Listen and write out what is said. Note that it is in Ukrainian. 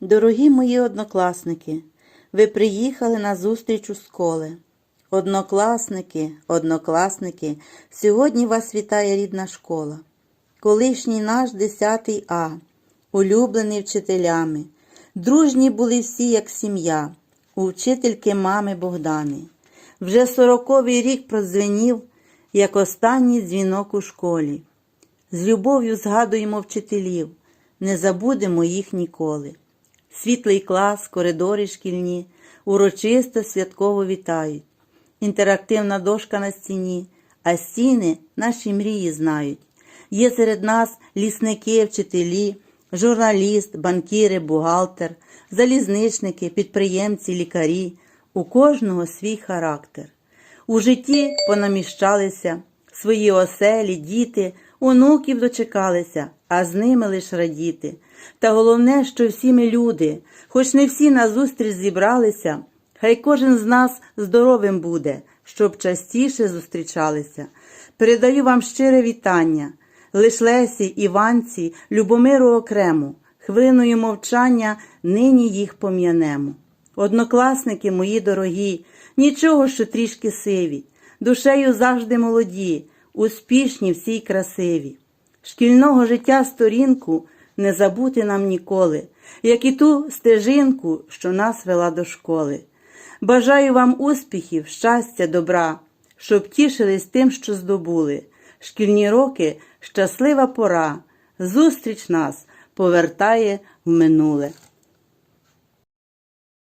Дорогі мої однокласники, ви приїхали на зустріч у школи. Однокласники, однокласники, сьогодні вас вітає рідна школа. Колишній наш 10 А, улюблений вчителями. Дружні були всі, як сім'я, у вчительки мами Богдани. Вже сороковий рік продзвенів, як останній дзвінок у школі. З любов'ю згадуємо вчителів, не забудемо їх ніколи. Світлий клас, коридори шкільні, урочисто святково вітають. Інтерактивна дошка на стіні, а стіни наші мрії знають. Є серед нас лісники, вчителі, журналіст, банкіри, бухгалтер, залізничники, підприємці, лікарі. У кожного свій характер. У житті понаміщалися свої оселі, діти, онуків дочекалися, а з ними лиш радіти. Та головне, що всі ми люди, хоч не всі на зустріч зібралися, хай кожен з нас здоровим буде, щоб частіше зустрічалися. Передаю вам щире вітання, лиш Лесі, Іванці, Любомиру окремо, хвилиною мовчання нині їх пом'янемо. Однокласники мої дорогі, нічого, що трішки сиві, душею завжди молоді, успішні всі красиві. Шкільного життя сторінку не забути нам ніколи, як і ту стежинку, що нас вела до школи. Бажаю вам успіхів, щастя, добра, щоб тішились тим, що здобули. Шкільні роки щаслива пора, зустріч нас повертає в минуле.